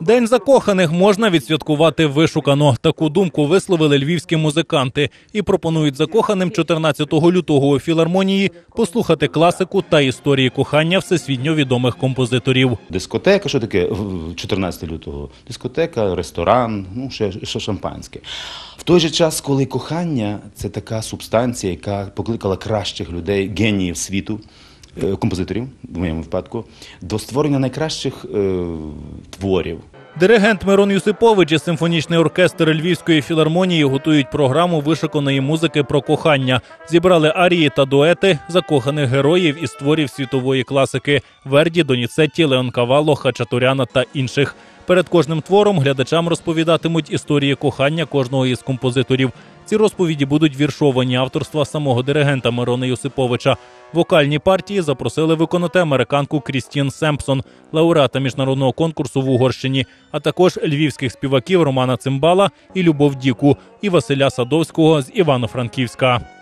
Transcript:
День закоханих можна відсвяткувати вишукано. Таку думку висловили львівські музиканти і пропонують закоханим 14 лютого у філармонії послухати класику та історії кохання всесвітньо відомих композиторів. Дискотека, що таке в 14 лютого? Дискотека, ресторан, ну ще, ще шампанське. В той же час, коли кохання це така субстанція, яка покликала кращих людей, геніїв світу, композиторів, в моєму випадку, до створення найкращих е, творів. Диригент Мирон Юсипович і симфонічний оркестр Львівської філармонії готують програму вишиканої музики про кохання. Зібрали арії та дуети закоханих героїв із творів світової класики Верді, Доніцетті, Леонкавало, Хачатуряна та інших. Перед кожним твором глядачам розповідатимуть історії кохання кожного із композиторів. Ці розповіді будуть віршовані авторства самого диригента Мирона Юсиповича. Вокальні партії запросили виконати американку Крістін Семпсон, лауреата міжнародного конкурсу в Угорщині, а також львівських співаків Романа Цимбала і Любов Діку і Василя Садовського з Івано-Франківська.